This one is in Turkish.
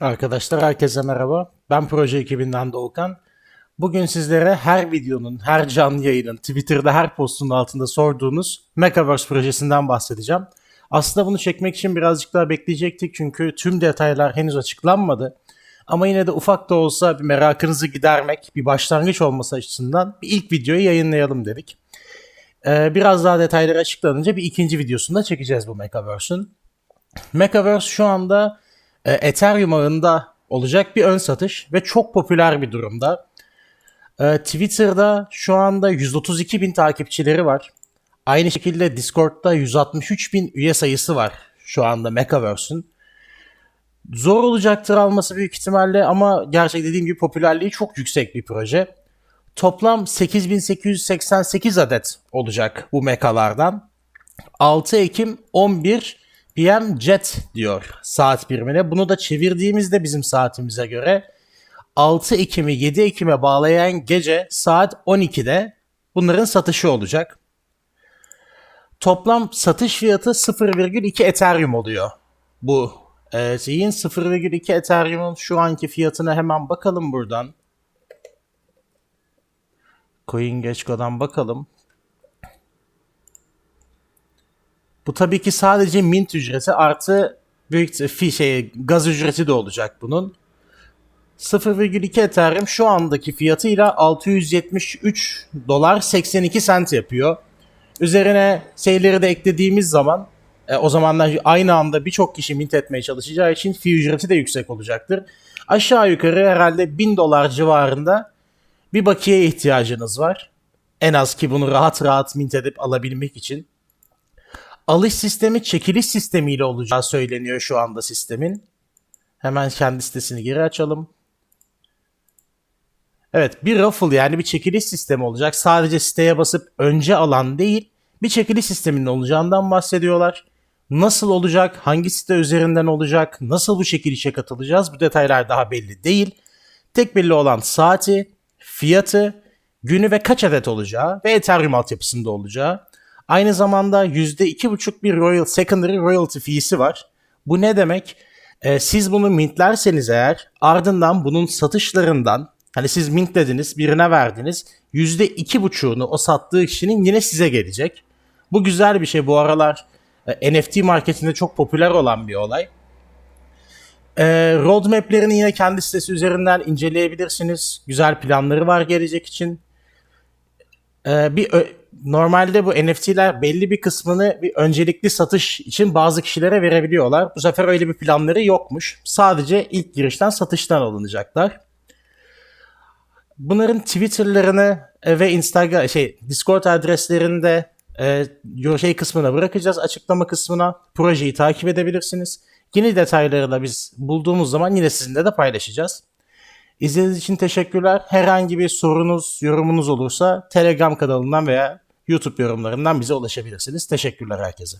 Arkadaşlar herkese merhaba. Ben proje ekibinden Doğukan. Bugün sizlere her videonun, her canlı yayının, Twitter'da her postun altında sorduğunuz Metaverse projesinden bahsedeceğim. Aslında bunu çekmek için birazcık daha bekleyecektik çünkü tüm detaylar henüz açıklanmadı. Ama yine de ufak da olsa bir merakınızı gidermek, bir başlangıç olması açısından bir ilk videoyu yayınlayalım dedik. Ee, biraz daha detayları açıklanınca bir ikinci videosunu da çekeceğiz bu Metaverse'ün. Metaverse şu anda e, Ethereum ağında olacak bir ön satış ve çok popüler bir durumda. E, Twitter'da şu anda 132 bin takipçileri var. Aynı şekilde Discord'da 163 bin üye sayısı var şu anda Metaverse'ün. Zor olacaktır alması büyük ihtimalle ama gerçek dediğim gibi popülerliği çok yüksek bir proje. Toplam 8888 adet olacak bu mekalardan. 6 Ekim 11 PM Jet diyor saat birimine. Bunu da çevirdiğimizde bizim saatimize göre 6 Ekim'i 7 Ekim'e bağlayan gece saat 12'de bunların satışı olacak. Toplam satış fiyatı 0,2 Ethereum oluyor. Bu e, şeyin 0,2 Ethereum'un şu anki fiyatına hemen bakalım buradan. CoinGecko'dan bakalım. Bu tabii ki sadece mint ücreti artı büyük fi şey gaz ücreti de olacak bunun. 0,2 Ethereum şu andaki fiyatıyla 673 dolar 82 sent yapıyor. Üzerine şeyleri de eklediğimiz zaman e, o zamanlar aynı anda birçok kişi mint etmeye çalışacağı için fi ücreti de yüksek olacaktır. Aşağı yukarı herhalde 1000 dolar civarında bir bakiye ihtiyacınız var. En az ki bunu rahat rahat mint edip alabilmek için alış sistemi çekiliş sistemiyle olacağı söyleniyor şu anda sistemin. Hemen kendi sitesini geri açalım. Evet bir raffle yani bir çekiliş sistemi olacak. Sadece siteye basıp önce alan değil bir çekiliş sisteminin olacağından bahsediyorlar. Nasıl olacak, hangi site üzerinden olacak, nasıl bu çekilişe katılacağız bu detaylar daha belli değil. Tek belli olan saati, fiyatı, günü ve kaç adet olacağı ve Ethereum altyapısında olacağı. Aynı zamanda %2,5 bir royal, secondary royalty fee'si var. Bu ne demek? Ee, siz bunu mintlerseniz eğer ardından bunun satışlarından hani siz mintlediniz birine verdiniz %2,5'unu o sattığı kişinin yine size gelecek. Bu güzel bir şey bu aralar e, NFT marketinde çok popüler olan bir olay. E, roadmap'lerini yine kendi sitesi üzerinden inceleyebilirsiniz. Güzel planları var gelecek için. E, bir normalde bu NFT'ler belli bir kısmını bir öncelikli satış için bazı kişilere verebiliyorlar. Bu sefer öyle bir planları yokmuş. Sadece ilk girişten satıştan alınacaklar. Bunların Twitter'larını e, ve Instagram şey Discord adreslerini de e, şey kısmına bırakacağız açıklama kısmına. Projeyi takip edebilirsiniz. Yeni detayları da biz bulduğumuz zaman yine sizinle de paylaşacağız. İzlediğiniz için teşekkürler. Herhangi bir sorunuz, yorumunuz olursa Telegram kanalından veya YouTube yorumlarından bize ulaşabilirsiniz. Teşekkürler herkese.